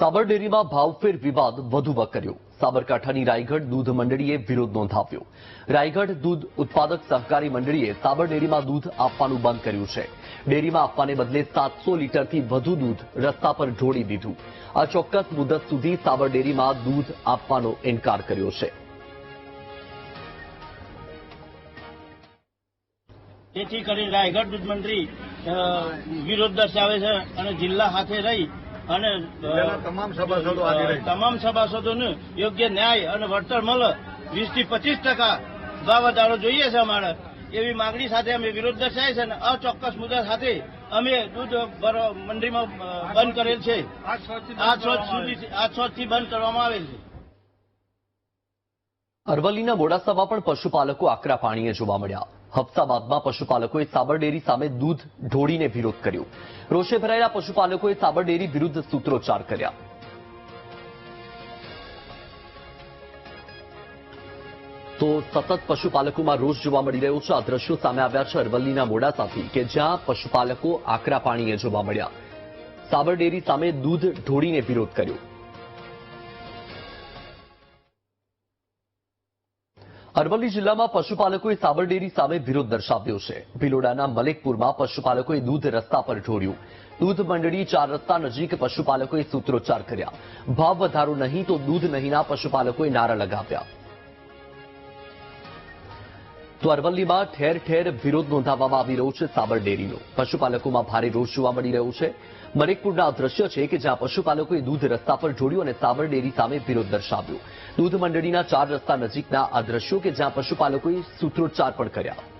સાબરડેરીમાં ભાવફેર વિવાદ વધુ વકર્યો સાબરકાંઠાની રાયગઢ દૂધ મંડળીએ વિરોધ નોંધાવ્યો. રાયગઢ દૂધ ઉત્પાદક સહકારી મંડળીએ સાબરડેરીમાં દૂધ આપવાનું બંધ કર્યું છે. ડેરીમાં આપવાને બદલે સાતસો લીટરથી વધુ દૂધ રસ્તા પર ઢોળી દીધું. આ મુદત સુધી સાબરડેરીમાં દૂધ આપવાનો ઇનકાર કર્યો છે. તેથી કરી રાયગઢ દૂધ મંડળી વિરોધ દર્શાવે છે અને જિલ્લા સાથે રહી અને તમામ સભાસદો તમામ સભાસદોને યોગ્ય ન્યાય અને વળતર મળે. વીસથી પચીસ ટકા ભાવ વધારો જોઈએ છે અમારે. એવી માંગણી સાથે અમે વિરોધ દર્શાવે છે અને અચોક્કસ મુદ્દા સાથે અમે દૂધ મંડળીમાં બંધ કરેલ છે. આઠ છોજ સુધી આ છોજથી બંધ કરવામાં આવેલ છે. અરવલ્લીના મોડાસામાં પણ પશુપાલકો આકરા પાણીએ જોવા મળ્યા. હફસાબાદમાં પશુપાલકોએ સાબરડેરી સામે દૂધ ઢોળીને વિરોધ કર્યો. રોષે ભરાયેલા પશુપાલકોએ સાબરડેરી વિરુદ્ધ સૂત્રોચ્ચાર કર્યા. તો સતત પશુપાલકોમાં રોષ જોવા મળી રહ્યો છે. આ દ્રશ્યો સામે આવ્યા છે અરવલ્લીના મોડાસાથી, કે જ્યાં પશુપાલકો આકરા પાણીએ જોવા મળ્યા. સાબરડેરી સામે દૂધ ઢોળીને વિરોધ કર્યો. અરવલ્લી જિલ્લામાં પશુપાલકોએ સાબરડેરી સામે વિરોધ દર્શાવ્યો છે. ભિલોડાના મલેકપુરમાં પશુપાલકોએ દૂધ રસ્તા પર ઢોળ્યું દૂધ મંડળી ચાર રસ્તા નજીક પશુપાલકોએ સૂત્રોચ્ચાર કર્યા. ભાવ વધારો નહીં તો દૂધ નહીંના પશુપાલકોએ નારા લગાવ્યા. તો અરવલ્લીમાં ઠેર ઠેર વિરોધ નોંધાવવામાં આવી રહ્યો છે સાબરડેરીનો પશુપાલકોમાં ભારે રોષ જોવા મળી રહ્યો છે. મરેકપુરના દ્રશ્ય છે કે જ્યાં પશુપાલકોએ દૂધ રસ્તા પર ઢોળ્યું અને સાબરડેરી સામે વિરોધ દર્શાવ્યો. દૂધ મંડળીના ચાર રસ્તા નજીકના આ દ્રશ્યો કે જ્યાં પશુપાલકોએ સૂત્રોચ્ચાર પણ કર્યા.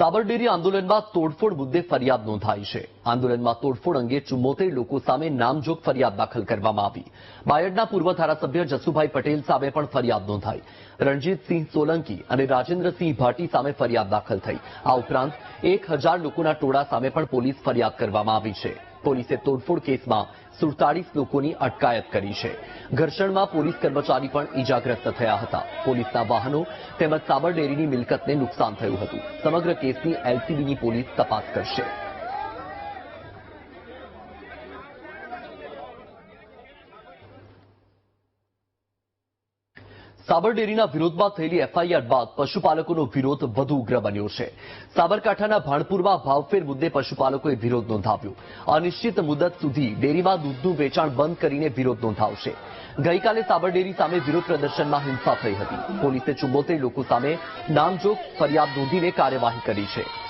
સાબરડેરી આંદોલનમાં તોડફોડ મુદ્દે ફરિયાદ નોંધાઈ છે. આંદોલનમાં તોડફોડ અંગે ચુમ્મોતેર લોકો સામે નામજોગ ફરિયાદ દાખલ કરવામાં આવી. બાયડના પૂર્વ ધારાસભ્ય જસુભાઈ પટેલ સામે પણ ફરિયાદ નોંધાઈ. રણજીતસિંહ સોલંકી અને રાજેન્દ્રસિંહ ભાટી સામે ફરિયાદ દાખલ થઈ. આ ઉપરાંત એક લોકોના ટોળા સામે પણ પોલીસ ફરિયાદ કરવામાં આવી છે. પોલીસે તોડફોડ કેસમાં સુડતાલીસ લોકોની અટકાયત કરી છે. ઘર્ષણમાં પોલીસ કર્મચારી પણ ઈજાગ્રસ્ત થયા હતા. પોલીસના વાહનો તેમજ સાબરડેરીની મિલકતને નુકસાન થયું હતું. સમગ્ર કેસની એલસીબીની પોલીસ તપાસ કરશે. સાબરડેરીના વિરોધમાં થયેલી એફઆઈઆર બાદ પશુપાલકોનો વિરોધ વધુ ઉગ્ર બન્યો છે. સાબરકાંઠાના ભાણપુરમાં ભાવફેર મુદ્દે પશુપાલકોએ વિરોધ નોંધાવ્યો. અનિશ્ચિત મુદત સુધી ડેરીમાં દૂધનું વેચાણ બંધ કરીને વિરોધ નોંધાવશે. ગઈકાલે સાબરડેરી સામે વિરોધ પ્રદર્શનમાં હિંસા થઈ હતી. પોલીસે ચુંબોતેર લોકો સામે નામજોગ ફરિયાદ નોંધીને કાર્યવાહી કરી છે.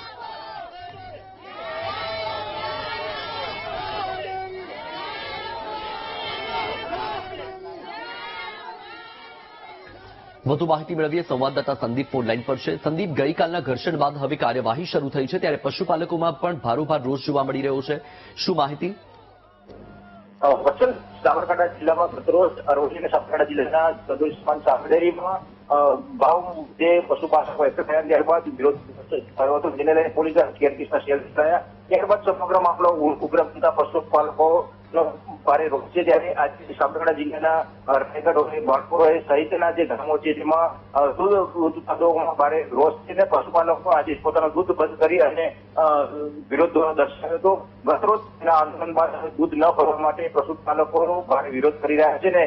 વધુ માહિતી મેળવીએ. સંવાદદાતા સંદીપ ફોન લાઈન પર છે. સંદીપ, ગઈકાલના ઘર્ષણ બાદ હવે કાર્યવાહી શરૂ થઈ છે. ત્યારે પશુપાલકોમાં પણ ભારોભાર રોષ જોવા મળી રહ્યો છે. શું માહિતી? વચન સાબરકાંઠા જિલ્લામાં ગતરોજ અરવલ્લી અને સાબરકાંઠા જિલ્લાના સદોષમાન સાંભળેરીમાં ભાવ જે પશુપાલકો એકઠા થયા ત્યારબાદ વિરોધ થયો હતો. જેને લઈને પોલીસે હથિયાર કેસના શેલ થયા ત્યારબાદ સમગ્ર મામલો ઉગ્ર બનતા પશુપાલકો ભારે રોગ છે ત્યારે આજે સાબરકાંઠા જિલ્લાના રાયગઢ હોય બાળપુર હોય સહિતના જે ગામો છે તેમાં દૂધ ઉત્પાદકોમાં ભારે રોષ છે અને પશુપાલકો આજે પોતાનું દૂધ બંધ કરી અને વિરોધ દર્શાવ્યો હતો. ગતરોજ આંદોલન બાદ દૂધ ન ભરવા માટે પશુપાલકો ભારે વિરોધ કરી રહ્યા છે ને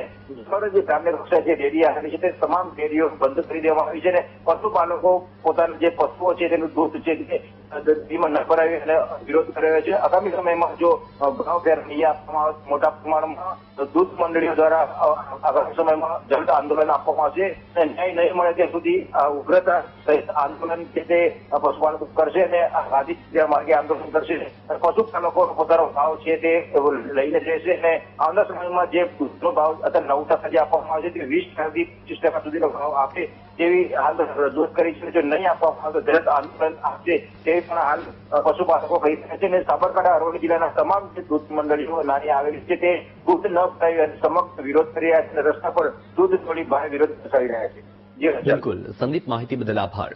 જે ગ્રામ્ય કક્ષાએ જે ડેરી આવેલી છે તે તમામ ડેરીઓ બંધ કરી દેવામાં આવી છે ને પશુપાલકો પોતાના જે પશુઓ છે તેનું દૂધ છે ડેરીમાં ન ભરાવી અને વિરોધ કરી છે. આગામી સમયમાં જો ભાવ ફેર નહીં આપવામાં આવે, મોટા પ્રમાણમાં દૂધ મંડળીઓ દ્વારા આગામી સમયમાં જલ્દ આંદોલન આપવામાં આવશે અને ન્યાય નહીં મળે ત્યાં સુધી ઉગ્રતા સહિત આંદોલન છે તે પશુપાલકો કરશે અને ગાંધી માર્ગે આંદોલન કરશે. પશુપાલકો પોતાનો ભાવ છે તે લઈને જશે અને આવનાર સમયમાં જે દૂધનો ભાવ અત્યારે નવ ટકા જે આપવામાં આવે છે, તે વીસ ટકાથી પચીસ ટકા સુધીનો ભાવ આપે તેવી હાલ રજૂઆત કરી છે, જો નહીં આપવામાં આવે તો જલદ આંદોલન આપશે તેવી પણ હાલ પશુપાલકો કહી રહ્યા છે. અને સાબરકાંઠા, અરવલ્લી જિલ્લાના તમામ જે દૂધ મંડળીઓ નાની આવેલી છે, તે દૂધ ન ભરાવી અને સમક્ષ વિરોધ કરી રહ્યા છે રસ્તા પર દૂધ થોડી ભારે વિરોધ દર્શાવી રહ્યા છે. બિલકુલ. સંદીપ માહિતી બદલ આભાર.